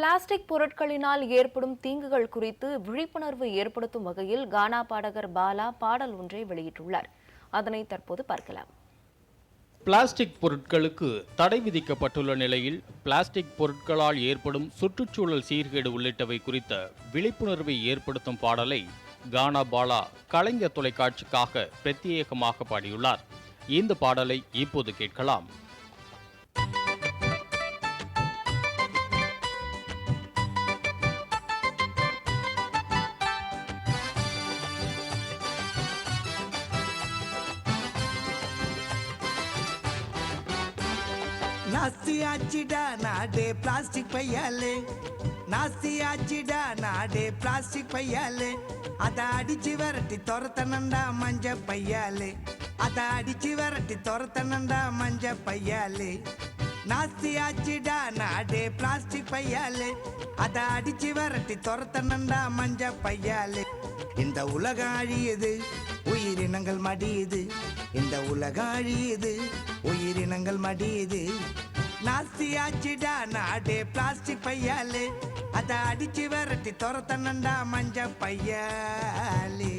Plastic பொருட்களினால் ஏற்படும் தீங்குகள் குறித்து விழிப்புணர்வு ஏற்படுத்தும் வகையில் கானா பாடகர் பாலா பாடல் ஒன்றை வெளியிட்டுள்ளார். அதனை தற்போது பார்க்கலாம். பிளாஸ்டிக் பொருட்களுக்கு தடை விதிக்கப்பட்டுள்ள நிலையில் பிளாஸ்டிக் பொருட்களால் ஏற்படும் சுற்றுச்சூழல் சீர்கேடு உள்ளிட்டவை குறித்த விழிப்புணர்வை ஏற்படுத்தும் பாடலை கானா பாலா கலைஞர் தொலைக்காட்சிக்காக பிரத்யேகமாக பாடியுள்ளார். இந்த பாடலை இப்போது கேட்கலாம். நாஸ்தி ஆச்சிடா நாடே பிளாஸ்டிக் பையாலே. நாஸ்தி ஆச்சிடா நாடே பிளாஸ்டிக் பையாலே. அத அடிச்சு விரட்டி துரத்தனண்டா மஞ்ச பையாலே. அத அடிச்சு விரட்டி துரத்தனண்டா மஞ்ச பையாலே. நாஸ்தி ஆச்சிடா நாடே பிளாஸ்டிக் பையாலே. அத அடிச்சு விரட்டி துரத்தனண்டா மஞ்ச பையாலே. இந்த உலகம் அழியுது உயிரினங்கள் மடியுது இந்த உலகம் அழியுது உயிரினங்கள் மடியுது நாஸ்தி ஆச்சுடா நாடு பிளாஸ்டிக் பையாலே அதை அடிச்சு விரட்டி துரத்தனண்டா மஞ்ச பையாலே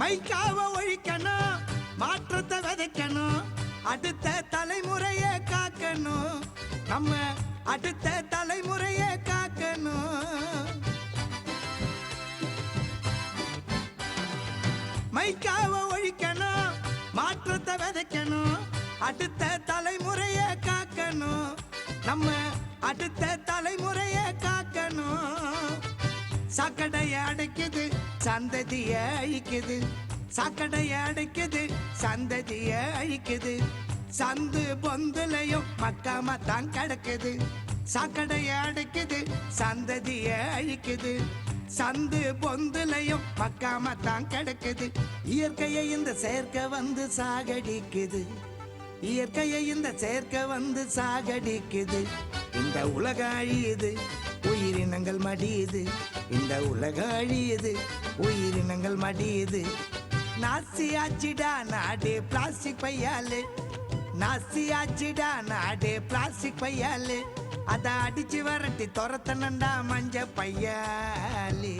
மைக்காவ ஒழிக்கணும் மாற்றத்தை விதைக்கணும். அடுத்த தலைமுறை காக்கணும். நம்ம அடுத்த தலைமுறையை காக்கணும். மைக்காவ ஒழிக்கணும் மாற்றத்தை விதைக்கணும். அடுத்த தலைமுறையை காக்கணும். நம்ம அடுத்த தலைமுறையை காக்கணும். சக்கடையை அடைக்குது சந்ததியை அழிக்குது. சக்கடையை அடைக்குது சந்ததியை அழிக்குது. சந்து பொந்துலையும் மக்காம தான் கிடக்குது. சாக்கடைய அடைக்குது சந்ததிய அழிக்குது. சந்து பொந்துலையும் மக்காம தான் கிடக்குது. இயற்கையை இந்த சேர்க்க வந்து சாகடிக்குது. இயற்கையை இந்த சேர்க்க வந்து சாகடிக்குது. இந்த உலக அழியுது உயிரினங்கள் மடியுது. இந்த உலக அழியுது உயிரினங்கள் மடியுது. நாசி ஆச்சிடா நாடு பிளாஸ்டிக் பையாலே. நாசி ஆச்சிடா நாடே பிளாஸ்டிக் பையாலே அத அடிச்சு வரட்டி துரத்தனண்டா மஞ்ச பையாலே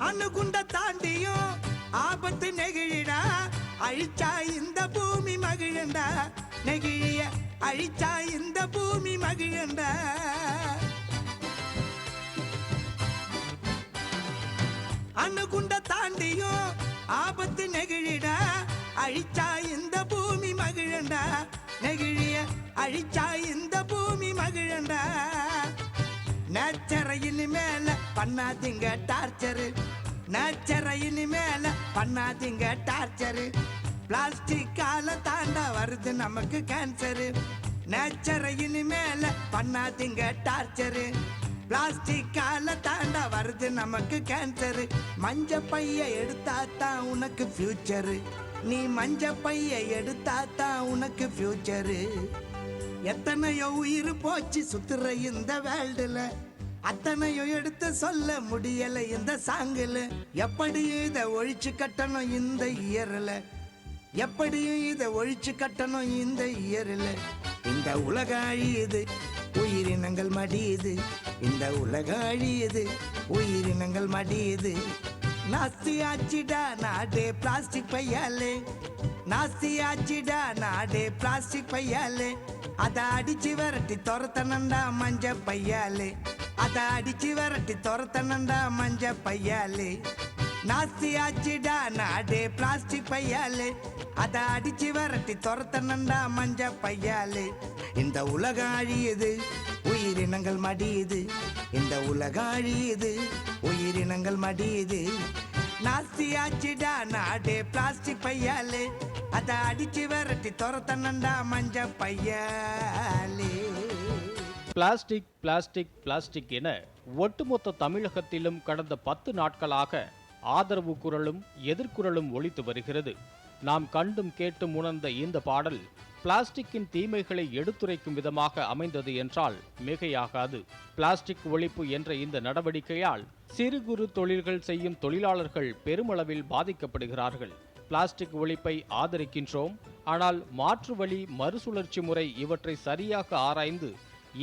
அணுகுண்ட தாண்டியும் ஆபத்து நெகிழிடா அழிச்சா இந்த பூமி மகிழண்டா? நெகிழிய அழிச்சா இந்த பூமி மகிழண்டா? அணுகுண்ட தாண்டியும் ஆபத்து நெகிழிடா? அழிச்சா இந்த பூமி மகிழண்டா? நெகிழிய அழிச்சா இந்த பூமி மகிழண்டா? நேச்சரை மேல பண்ணாதீங்க டார்ச்சரு. நேச்சரை இனிமேல பண்ணாதீங்க டார்ச்சரு பிளாஸ்டிக்கால தாண்டா வருது நமக்கு கேன்சரு நேச்சரை இனிமேல பண்ணாதீங்க டார்ச்சரு பிளாஸ்டிக்கால தாண்டா வருது நமக்கு கேன்சரு மஞ்ச பைய எடுத்தா தான் உனக்கு ஃபியூச்சரு நீ மஞ்ச பைய எடுத்தா தான் உனக்கு ஃபியூச்சரு எத்தனையோ உயிர் போச்சு சுத்துற இந்த வேல்டுல அத்தனையோ எடுத்து சொல்ல முடியல இந்த சாங்குல. எப்படியும் இதை ஒழிச்சு கட்டணும் இந்த இயர்ல? எப்படியும் இதை ஒழிச்சு கட்டணும் இந்த இயர்ல? இந்த உலக அழியுது உயிரினங்கள் மடியுது இந்த உலக அழியுது உயிரினங்கள் மடியுது நாஸ்தி ஆச்சிடா நாடே பிளாஸ்டிக் பையாலே. நாஸ்தி ஆச்சிடா நாடே பிளாஸ்டிக் பையாலே. அதை அடிச்சு விரட்டி துரத்தனண்டா மஞ்ச பையாலே. அதை அடிச்சு விரட்டி துரத்தனண்டா மஞ்ச பையாலே. நாஸ்தி ஆச்சிடா நாடே பிளாஸ்டிக் பையாலே. அதை அடிச்சு விரட்டி துரத்தனண்டா மஞ்ச பையாலே. இந்த உலகம் அழியுது உயிரினங்கள் மடியுது. இந்த உலகம் அழியுது உயிரினங்கள் மடியுது. ஆச்சிடா நாடே பிளாஸ்டிக் பையாலே. அத அடிச்சு விரட்டி துரத்தனண்டா மஞ்ச பையாலே. பிளாஸ்டிக் பிளாஸ்டிக் பிளாஸ்டிக் என ஒட்டுமொத்த தமிழகத்திலும் கடந்த பத்து நாட்களாக ஆதரவு குரலும் எதிர்குரலும் ஒழித்து வருகிறது. நாம் கண்டும் கேட்டும் உணர்ந்த இந்த பாடல் பிளாஸ்டிக்கின் தீமைகளை எடுத்துரைக்கும் விதமாக அமைந்தது என்றால் மிகையாகாது. பிளாஸ்டிக் ஒழிப்பு என்ற இந்த நடவடிக்கையால் சிறு குறு தொழில்கள் செய்யும் தொழிலாளர்கள் பெருமளவில் பாதிக்கப்படுகிறார்கள். பிளாஸ்டிக் ஒழிப்பை ஆதரிக்கின்றோம். ஆனால் மாற்று வழி மறுசுழற்சி முறை இவற்றை சரியாக ஆராய்ந்து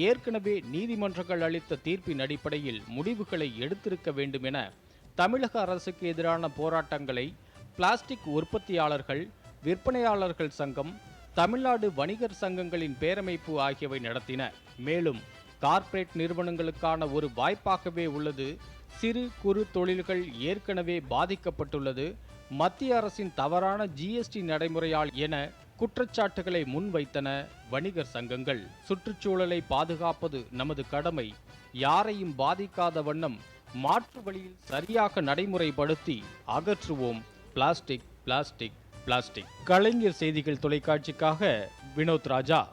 ஏற்கனவே நீதிமன்றங்கள் அளித்த தீர்ப்பின் அடிப்படையில் முடிவுகளை எடுத்திருக்க வேண்டும் என தமிழக அரசுக்கு எதிரான போராட்டங்களை பிளாஸ்டிக் உற்பத்தியாளர்கள் விற்பனையாளர்கள் சங்கம் தமிழ்நாடு வணிகர் சங்கங்களின் பேரமைப்பு ஆகியவை நடத்தின. மேலும் கார்ப்பரேட் நிறுவனங்களுக்கான ஒரு வாய்ப்பாகவே உள்ளது. சிறு குறு தொழில்கள் ஏற்கனவே பாதிக்கப்பட்டுள்ளது. மத்திய அரசின் தவறான ஜிஎஸ்டி நடைமுறையால் என குற்றச்சாட்டுகளை முன்வைத்தன வணிகர் சங்கங்கள். சுற்றுச்சூழலை பாதுகாப்பது நமது கடமை. யாரையும் பாதிக்காத வண்ணம் மாற்று வழியில் சரியாக நடைமுறைப்படுத்தி அகற்றுவோம். Plastic plastic. Plastic. Kalaignar Seithigal தொலைக்காட்சிக்காக Vinod ராஜா.